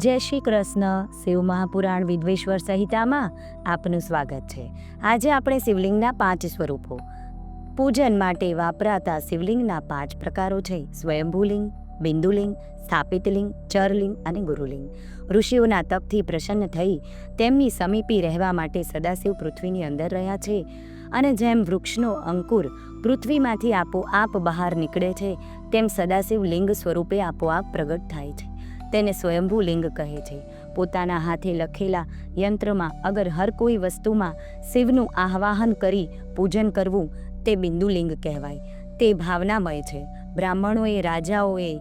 જય શ્રી કૃષ્ણ. શિવ મહાપુરાણ વિદ્વેશ્વર સંહિતામાં આપનું સ્વાગત છે. આજે આપણે શિવલિંગના પાંચ સ્વરૂપો. પૂજન માટે વાપરાતા શિવલિંગના પાંચ પ્રકારો છે. સ્વયંભૂલિંગ, બિંદુલિંગ, સ્થાપિતલિંગ, ચરલિંગ અને ગુરુલિંગ. ઋષિઓના તપથી પ્રસન્ન થઈ તેમની સમીપી રહેવા માટે સદાશિવ પૃથ્વીની અંદર રહ્યા છે અને જેમ વૃક્ષનો અંકુર પૃથ્વીમાંથી આપોઆપ બહાર નીકળે છે, તેમ સદાશિવ લિંગ સ્વરૂપે આપોઆપ પ્રગટ થાય છે. તેને સ્વયંભૂ લિંગ કહે છે. પોતાના હાથે લખેલા યંત્રમાં અગર હર કોઈ વસ્તુમાં શિવનું આહ્વાહન કરી પૂજન કરવું તે બિંદુલિંગ કહેવાય. તે ભાવનામય છે. બ્રાહ્મણોએ રાજાઓએ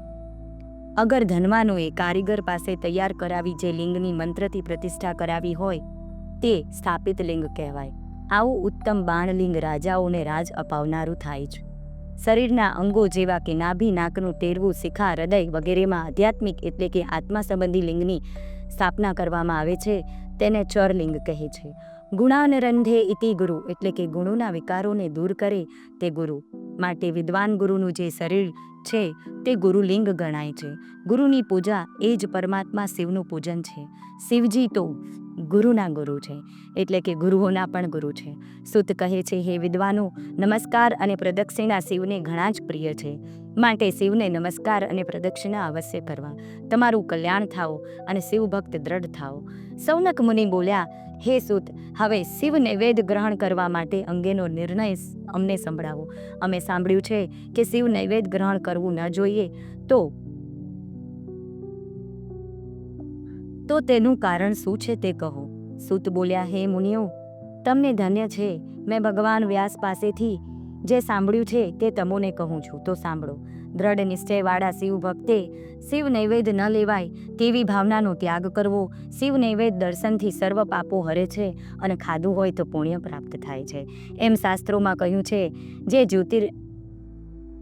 અગર ધનવાનોએ કારીગર પાસે તૈયાર કરાવી જે લિંગની મંત્રથી પ્રતિષ્ઠા કરાવી હોય તે સ્થાપિત લિંગ કહેવાય. આવું ઉત્તમ બાણલિંગ રાજાઓને રાજ અપાવનારું થાય છે શરીરના અંગો જેવા કે નાભી, નાકનું ટેરવું, શિખા, હૃદય વગેરેમાં આધ્યાત્મિક એટલે કે આત્મા સંબંધી લિંગની સ્થાપના કરવામાં આવે છે, તેને ચરલિંગ કહે છે. ગુણાન રંધે ઇતિ ગુરુ એટલે કે ગુણોના વિકારોને દૂર કરે તે ગુરુ. માટે વિદ્વાન ગુરુનું જે શરીર છે, તે ગુરુલિંગ ગણાય છે. ગુરુની પૂજા એ જ પરમાત્મા શિવનું પૂજન છે. શિવજી તો ગુરુના ગુરુ છે, એટલે કે ગુરુઓના પણ ગુરુ છે. સુત કહે છે, હે વિદ્વાનો, નમસ્કાર અને પ્રદક્ષિણા શિવને ઘણા જ પ્રિય છે. માટે શિવને નમસ્કાર અને પ્રદક્ષિણા અવશ્ય કરવા. તમારું કલ્યાણ થાઓ અને શિવ ભક્ત દ્રઢ થાઓ. સૌનક મુનિ બોલ્યા, હે સુત, હવે શિવ નૈવેદ્ય ગ્રહણ કરવા માટે અંગેનો નિર્ણય અમને સંભળાવો. અમે સાંભળ્યું છે કે શિવ નૈવેદ્ય ગ્રહણ કરવું ન જોઈએ તો તો તેનું કારણ શું છે તે કહો. સૂત બોલ્યા, હે મુનિઓ, તમને ધન્ય છે. મેં ભગવાન વ્યાસ પાસેથી જે સાંભળ્યું છે તે તમોને કહું છું. તો સાંભળો. દ્રઢ નિશ્ચયવાળા શિવ ભક્તે શિવ નૈવેદ્ય ન લેવાય તેવી ભાવનાનો ત્યાગ કરવો શિવ નૈવેદ્ય દર્શનથી સર્વ પાપો હરે છે અને ખાધું હોય તો પુણ્ય પ્રાપ્ત થાય છે. એમ શાસ્ત્રોમાં કહ્યું છે, જે જ્યોતિર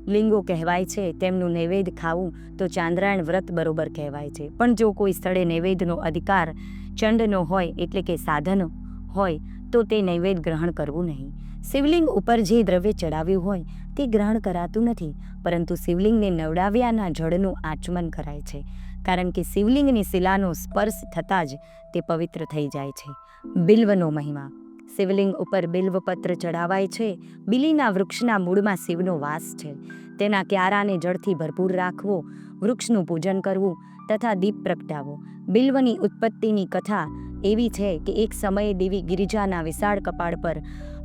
લિંગો કહેવાય છે, તેમનું નૈવેદ્ય ખાવું તો ચાંદ્રાયણ વ્રત બરોબર કહેવાય છે. પણ જો કોઈ સ્થળે નૈવેદ્યનો અધિકાર ચંડનો હોય, એટલે કે સાધન હોય, તો તે નૈવેદ્ય ગ્રહણ કરવું નહીં. શિવલિંગ ઉપર જે દ્રવ્ય ચડાવ્યું હોય તે ગ્રહણ કરાતું નથી, પરંતુ શિવલિંગને નવડાવ્યાના જળનું આચમન કરાય છે. કારણ કે શિવલિંગની શિલાનો સ્પર્શ થતાં જ તે પવિત્ર થઈ જાય છે. બિલ્વનો મહિમા. શિવલિંગ ઉપર બિલ્વપત્ર ચડાવાય છે. બિલીના વૃક્ષના મૂળમાં શિવનો વાસ છે. તેના ક્યારાને જળથી ભરપૂર રાખવો, વૃક્ષનું પૂજન કરવું તથા દીપ પ્રગટાવો બિલ્વની ઉત્પત્તિની કથા એવી છે કે એક સમયે દેવી ગિરિજાના વિશાળ કપાળ પર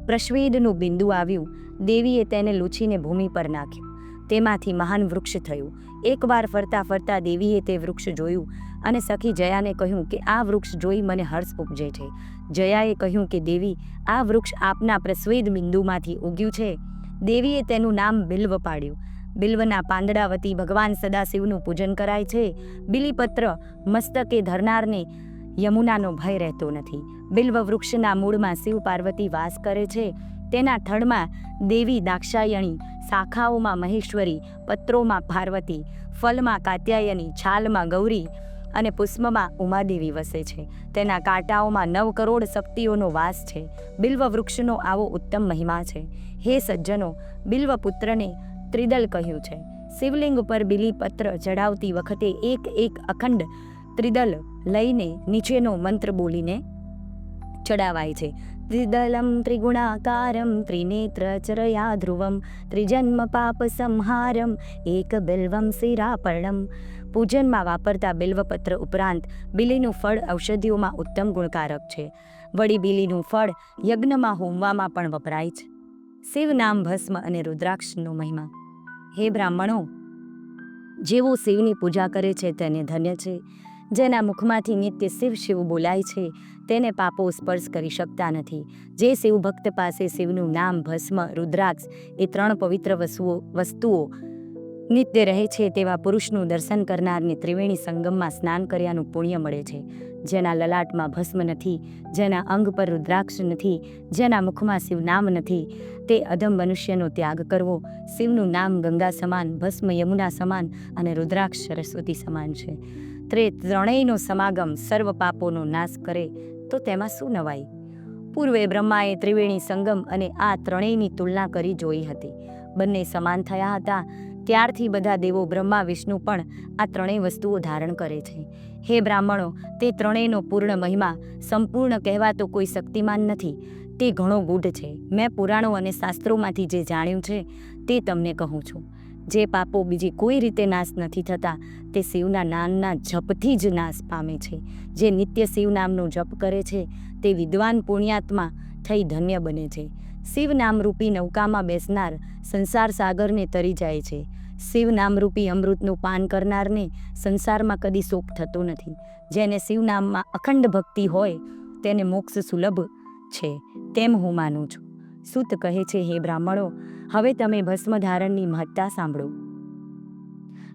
પ્રશ્વેદનું બિંદુ આવ્યું. દેવીએ તેને લૂછીને ભૂમિ પર નાખ્યું. તેમાંથી મહાન વૃક્ષ થયું. એકવાર ફરતા ફરતા દેવીએ તે વૃક્ષ જોયું અને સખી જયાને કહ્યું કે આ વૃક્ષ જોઈ મને હર્ષ ઉપજે છે. જયાએ કહ્યું કે દેવી, આ વૃક્ષ આપના પ્રસ્વેદ બિંદુમાંથી ઉગ્યું છે. દેવીએ તેનું નામ બિલ્વ પાડ્યું. બિલ્વના પાંદડા વતી ભગવાન સદાશિવનું પૂજન કરાય છે. બિલીપત્ર, મસ્તકે ધરનારને યમુનાનો ભય રહેતો નથી. બિલ્વ વૃક્ષના મૂળમાં શિવ પાર્વતી વાસ કરે છે. તેના થડમાં દેવી દાક્ષાયણી, શાખાઓમાં મહેશ્વરી, પત્રોમાં પાર્વતી, ફલમાં કાત્યાયની, છાલમાં ગૌરી અને પુષ્પમાં ઉમાદેવી વસે છે. તેના કાંટાઓમાં નવ કરોડ શક્તિઓનો વાસ છે. બિલ્વ વૃક્ષનો આવો ઉત્તમ મહિમા છે. હે સજ્જનો બિલ્વ પુત્રને ત્રિદલ કહ્યું છે. શિવલિંગ ઉપર બિલીપત્ર ચઢાવતી વખતે એક એક અખંડ ત્રિદલ લઈને નીચેનો મંત્ર બોલીને ચડાવાય છે. ત્રિદલમ ત્રિગુણાકારમ ત્રિનેત્ર ચરયા ધ્રુવમ ત્રિજન્મ પાપ સંહારમ એક બિલ્વમ શિરાપર્ણમ પૂજનમાં વાપરતા બિલ્વપત્ર ઉપરાંત બિલીનું ફળ ઔષધિઓમાં ઉત્તમ ગુણકારક છે. વળી બિલીનું ફળ યજ્ઞમાં હોમવામાં પણ વપરાય છે. શિવ નામ ભસ્મ અને રુદ્રાક્ષનો મહિમા. હે બ્રાહ્મણો જેવો શિવની પૂજા કરે છે તેને ધન્ય છે. જેના મુખમાંથી નિત્ય શિવ શિવ બોલાય છે, તેને પાપો સ્પર્શ કરી શકતા નથી. જે શિવ ભક્ત પાસે શિવનું નામ ભસ્મ, રુદ્રાક્ષ, એ ત્રણ પવિત્ર વસ્તુઓ વસ્તુઓ નિત્ય રહે છે, તેવા પુરુષનું દર્શન કરનારને ત્રિવેણી સંગમમાં સ્નાન કર્યાનું પુણ્ય મળે છે. જેના લલાટમાં ભસ્મ નથી, જેના અંગ પર રુદ્રાક્ષ નથી, જેના મુખમાં શિવ નામ નથી. તે અધમ મનુષ્યનો ત્યાગ કરવો, શિવનું નામ ગંગા સમાન, ભસ્મ યમુના સમાન અને રુદ્રાક્ષ સરસ્વતી સમાન છે. ત્રે ત્રણેયનો સમાગમ સર્વ પાપોનો નાશ કરે, તો તેમાં શું નવાઈ? પૂર્વે બ્રહ્માએ ત્રિવેણી સંગમ અને આ ત્રણેયની તુલના કરી જોઈ હતી. બંને સમાન થયા હતા. ત્યારથી બધા દેવો બ્રહ્મા, વિષ્ણુ પણ આ ત્રણેય વસ્તુઓ ધારણ કરે છે. હે બ્રાહ્મણો, તે ત્રણેયનો પૂર્ણ મહિમા સંપૂર્ણ કહેવાતો કોઈ શક્તિમાન નથી. તે ઘણો ગૂઢ છે. મેં પુરાણો અને શાસ્ત્રોમાંથી જે જાણ્યું છે, તે તમને કહું છું. જે પાપો બીજી કોઈ રીતે નાશ નથી થતા, તે શિવના નામના જપથી જ નાશ પામે છે. જે નિત્ય શિવ નામનો જપ કરે છે, તે વિદ્વાન પુણ્યાત્મા થઈ ધન્ય બને છે. શિવ નામરૂપી નૌકામાં બેસનાર સંસાર સાગરને તરી જાય છે. શિવ નામરૂપી અમૃતનું પાન કરનારને સંસારમાં કદી શોક થતો નથી. જેને શિવ નામમાં અખંડ ભક્તિ હોય, તેને મોક્ષ સુલભ છે, તેમ હું માનું છું. સૂત કહે છે, હે બ્રાહ્મણો, હવે તમે ભસ્મ ધારણની મહત્તા સાંભળો.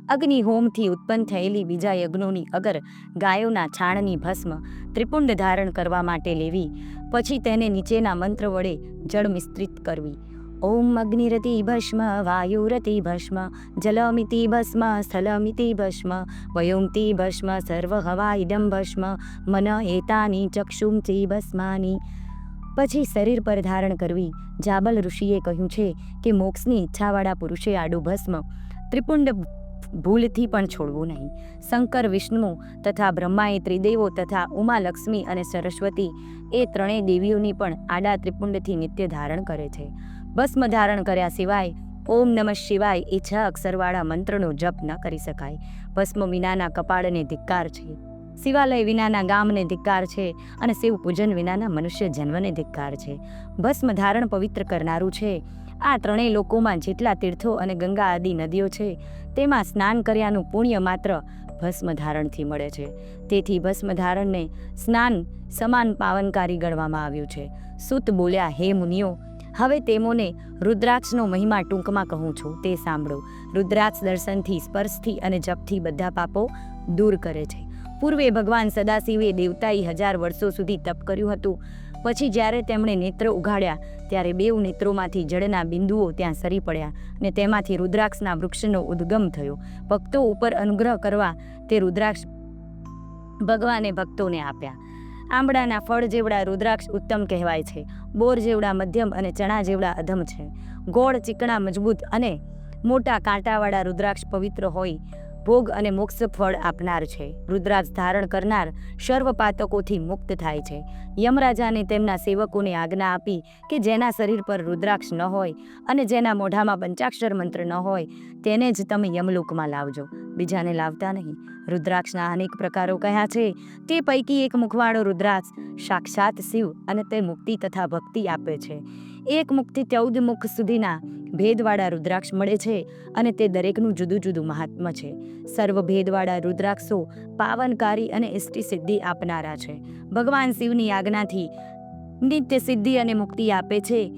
અગ્નિ હોમથી ઉત્પન્ન થયેલી બીજા યજ્ઞોની અગર ગાયોના છાણની ભસ્મ ત્રિપુંડ ધારણ કરવા માટે લેવી, પછી તેને નીચેના મંત્ર વડે જળ મિશ્રિત કરવી. ઓમ અગ્નિરતિ ભસ્મ, વાયુરતિ ભસ્મ, જલમિતિ ભસ્મ, સ્થલમિતિ ભસ્મ, વયોમતિ ભસ્મ સર્વ હવા ઇદમ ભસ્મ, મન એતાની ચક્ષુમતી ભસ્માની. પછી શરીર પર ધારણ કરવી. જાબલ ઋષિએ કહ્યું છે કે મોક્ષની ઈચ્છાવાળા પુરુષે આડું ભસ્મ, ત્રિપુંડ ભૂલથી પણ છોડવું નહીં. શંકર, વિષ્ણુ તથા બ્રહ્માએ ત્રિદેવો તથા ઉમા, લક્ષ્મી અને સરસ્વતી એ ત્રણેય દેવીઓની પણ આડા ત્રિપુંડથી નિત્ય ધારણ કરે છે. ભસ્મ ધારણ કર્યા સિવાય ઓમ નમઃ શિવાય એ છ અક્ષરવાળા મંત્રનો જપ ન કરી શકાય. ભસ્મ વિનાના કપાળને ધિક્કાર છે. શિવાલય વિનાના ગામને ધિક્કાર છે અને શિવ પૂજન વિનાના મનુષ્ય જન્મને ધિક્કાર છે. ભસ્મ ધારણ પવિત્ર કરનારું છે. આ ત્રણેય લોકોમાં જેટલા તીર્થો અને ગંગા આદિ નદીઓ છે તેમાં સ્નાન કર્યાનું પુણ્ય માત્ર ભસ્મ ધારણથી મળે છે. તેથી ભસ્મ ધારણને સ્નાન સમાન પાવનકારી ગણવામાં આવ્યું છે. સુત બોલ્યા, હે મુનિઓ, હવે તેમોને રુદ્રાક્ષનો મહિમા ટૂંકમાં કહું છું. તે સાંભળો. રુદ્રાક્ષ દર્શનથી, સ્પર્શથી અને જપથી બધા પાપો દૂર કરે છે. પૂર્વે ભગવાન સદાશિવે દેવતાએ હજાર વર્ષો સુધી તપ કર્યું હતું. પછી જ્યારે તેમણે નેત્ર ઉઘાડ્યા, ત્યારે બેઉ નેત્રોમાંથી જળના બિંદુઓ ત્યાં સરી પડ્યા અને તેમાંથી રુદ્રાક્ષના વૃક્ષનો ઉદ્ગમ થયો. ભક્તો ઉપર અનુગ્રહ કરવા તે રુદ્રાક્ષ ભગવાને ભક્તોને આપ્યા. આંબળાના ફળ જેવડા રુદ્રાક્ષ ઉત્તમ કહેવાય છે, બોર જેવડા મધ્યમ અને ચણા જેવડા અધમ છે. ગોળ ચીકણા મજબૂત અને મોટા કાંટાવાળા રુદ્રાક્ષ પવિત્ર હોય ભોગ અને મોક્ષ ફળ આપનાર છે. રુદ્રાક્ષ ધારણ કરનાર સર્વ પાતકોથી મુક્ત થાય છે. યમરાજાને તેમના સેવકોને આજ્ઞા આપી કે જેના શરીર પર રુદ્રાક્ષ ન હોય અને જેના મોઢામાં પંચાક્ષર મંત્ર ન હોય, તેને જ તમે યમલોકમાં લાવજો. બીજાને લાવતા નહીં. રુદ્રાક્ષના અનેક પ્રકારો કયા છે? તે પૈકી એક મુખવાળો રુદ્રાક્ષ સાક્ષાત શિવ અને તે મુક્તિ તથા ભક્તિ આપે છે. એક મુખથી ચૌદ મુખ સુધીના ભેદવાળા રુદ્રાક્ષ મળે છે અને તે દરેકનું જુદું જુદું મહાત્મ છે. સર્વ ભેદવાળા રુદ્રાક્ષો પાવનકારી અને ઇષ્ટિ સિદ્ધિ આપનારા છે. ભગવાન શિવની આજ્ઞાથી નિત્ય સિદ્ધિ અને મુક્તિ આપે છે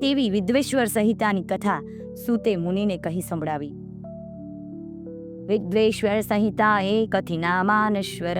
તેવી વિદ્વેશ્વર સંહિતાની કથા સુતે મુનિને કહી સંભળાવી. વિદ્વેશ્વર સંહિતા એ કથિનામાનશ્વર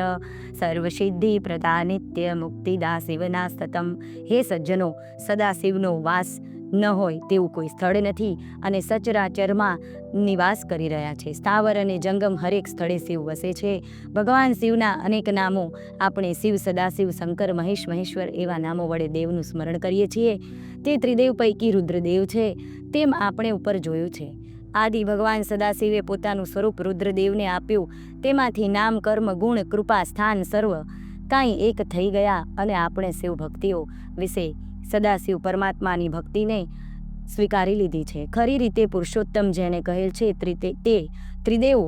સર્વસિદ્ધિ પ્રદા નિત્ય મુક્તિદા શિવના સતમ હે સજ્જનો સદાશિવનો વાસ ન હોય તેવું કોઈ સ્થળ નથી અને સચરાચરમાં નિવાસ કરી રહ્યા છે. સ્થાવર અને જંગમ હરેક સ્થળે શિવ વસે છે. ભગવાન શિવના અનેક નામો આપણે શિવ, સદાશિવ, શંકર, મહેશ, મહેશ્વર એવા નામો વડે દેવનું સ્મરણ કરીએ છીએ. તે ત્રિદેવ પૈકી રુદ્રદેવ છે. તેમ આપણે ઉપર જોયું છે. આદિ ભગવાન સદાશિવે પોતાનું સ્વરૂપ રુદ્રદેવને આપ્યું. તેમાંથી નામ, કર્મ, ગુણ, કૃપા, સ્થાન, સર્વ કાંઈ એક થઈ ગયા અને આપણે શિવ ભક્તિઓ વિશે સદાશિવ પરમાત્માની ભક્તિને સ્વીકારી લીધી છે. ખરી રીતે પુરુષોત્તમ જેને કહેલ છે તે ત્રિદેવ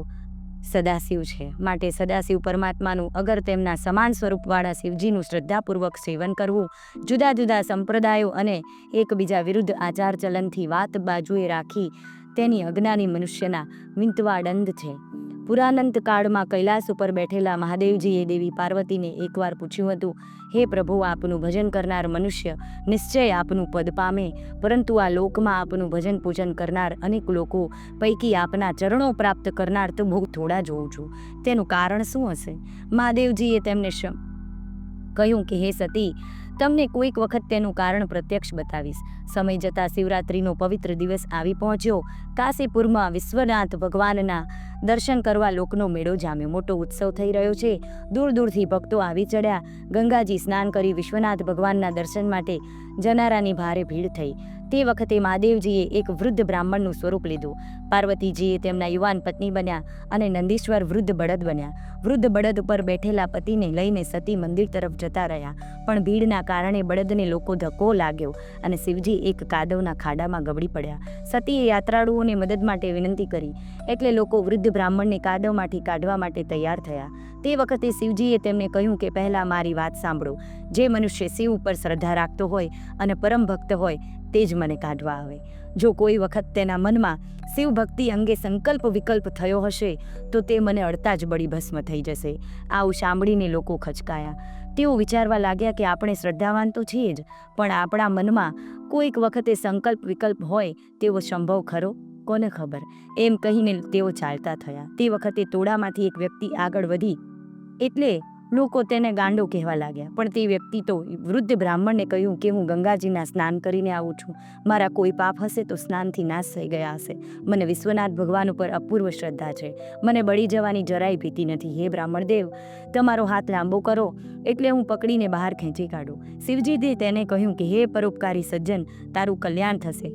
સદાશિવ છે. માટે સદાશિવ પરમાત્માનું અગર તેમના સમાન સ્વરૂપવાળા શિવજીનું શ્રદ્ધાપૂર્વક સેવન કરવું જુદા જુદા સંપ્રદાયો અને એકબીજા વિરુદ્ધ આચાર ચલનથી વાત બાજુએ રાખી તેની અજ્ઞાની મનુષ્યના વિંતવાડંદ છે. પુરાનંત કાળમાં કૈલાસ ઉપર બેઠેલા મહાદેવજીએ દેવી પાર્વતીને એકવાર પૂછ્યું હતું, હે પ્રભુ, આપનું ભજન કરનાર મનુષ્ય નિશ્ચય આપનું પદ પામે, પરંતુ આ લોકમાં આપનું ભજન પૂજન કરનાર અનેક લોકો પૈકી આપના ચરણો પ્રાપ્ત કરનાર તો બહુ થોડા જોઉં છું. તેનું કારણ શું હશે? મહાદેવજીએ તેમને કહ્યું કે, હે સતી તમને કોઈક વખત તેનું કારણ પ્રત્યક્ષ બતાવીશ. સમય જતાં શિવરાત્રિનો પવિત્ર દિવસ આવી પહોંચ્યો. કાશીપુરમાં વિશ્વનાથ ભગવાનના દર્શન કરવા લોકનો મેળો જામ્યો. મોટો ઉત્સવ થઈ રહ્યો છે. દૂર દૂરથી ભક્તો આવી ચડ્યા. ગંગાજી સ્નાન કરી વિશ્વનાથ ભગવાનના દર્શન માટે જનારાની ભારે ભીડ થઈ. તે વખતે મહાદેવજીએ એક વૃદ્ધ બ્રાહ્મણનું સ્વરૂપ લીધું. પાર્વતીજીએ તેમના યુવાન પત્ની બન્યા અને નંદીશ્વર વૃદ્ધ બળદ બન્યા. વૃદ્ધ બળદ ઉપર બેઠેલા પતિને લઈને સતી મંદિર તરફ જતા રહ્યા. પણ ભીડના કારણે બળદને લોકો ધક્કો લાગ્યો અને શિવજી એક કાદવના ખાડામાં ગબડી પડ્યા. સતીએ યાત્રાળુઓને મદદ માટે વિનંતી કરી એટલે લોકો વૃદ્ધ બ્રાહ્મણને કાદવમાંથી કાઢવા માટે તૈયાર થયા. તે વખતે શિવજીએ તેમને કહ્યું કે પહેલાં મારી વાત સાંભળો. જે મનુષ્ય શિવ ઉપર શ્રદ્ધા રાખતો હોય અને પરમ ભક્ત હોય તે જ મને કાઢવા આવે. જો કોઈ વખત તેના મનમાં શિવ ભક્તિ અંગે સંકલ્પ વિકલ્પ થયો હશે, તો તે મને અડતા જ બળી ભસ્મ થઈ જશે. આવું સાંભળીને લોકો ખચકાયા. તેઓ વિચારવા લાગ્યા કે આપણે શ્રદ્ધાવાન તો છીએ જ, પણ આપણા મનમાં કોઈક વખતે સંકલ્પ વિકલ્પ હોય તેવો સંભવ ખરો? કોને ખબર? એમ કહીને તેઓ ચાલતા થયા. તે વખતે ટોળામાંથી એક વ્યક્તિ આગળ વધી, એટલે લોકો તેને ગાંડો કહેવા લાગ્યા. પણ તે વ્યક્તિ તો વૃદ્ધ બ્રાહ્મણને કહ્યું કે હું ગંગાજીના સ્નાન કરીને આવું છું. મારા કોઈ પાપ હશે તો સ્નાનથી નાશ થઈ ગયા હશે. મને વિશ્વનાથ ભગવાન ઉપર અપૂર્વ શ્રદ્ધા છે. મને બળી જવાની જરાય ભીતિ નથી. હે બ્રાહ્મણદેવ તમારો હાથ લાંબો કરો, એટલે હું પકડીને બહાર ખેંચી કાઢું. શિવજીએ તેને કહ્યું કે, હે પરોપકારી સજ્જન, તારું કલ્યાણ થશે.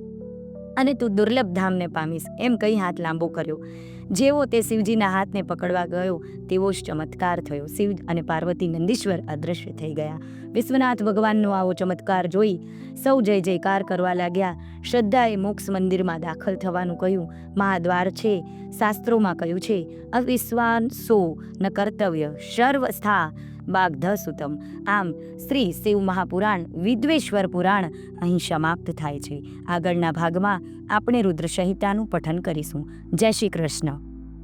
અને તું દુર્લભ ધામને પામીશ. એમ કહી હાથ લાંબો કર્યો. જેવો તે શિવજીના હાથને પકડવા ગયો, તેવો જ ચમત્કાર થયો. શિવ અને પાર્વતી નંદીશ્વર અદૃશ્ય થઈ ગયા. વિશ્વનાથ ભગવાનનો આવો ચમત્કાર જોઈ સૌ જય જયકાર કરવા લાગ્યા. શ્રદ્ધાએ મોક્ષ મંદિરમાં દાખલ થવાનું કહ્યું. મહાદ્વાર છે, શાસ્ત્રોમાં કહ્યું છે અવિશ્વાસો ન કર્તવ્ય. સર્વસ્થા બાગધ સુતમ આમ, શ્રી શિવ મહાપુરાણ, વિદ્વેશ્વર પુરાણ અહીં સમાપ્ત થાય છે. આગળના ભાગમાં આપણે રુદ્ર સંહિતાનું પઠન કરીશું. જય શ્રી કૃષ્ણ.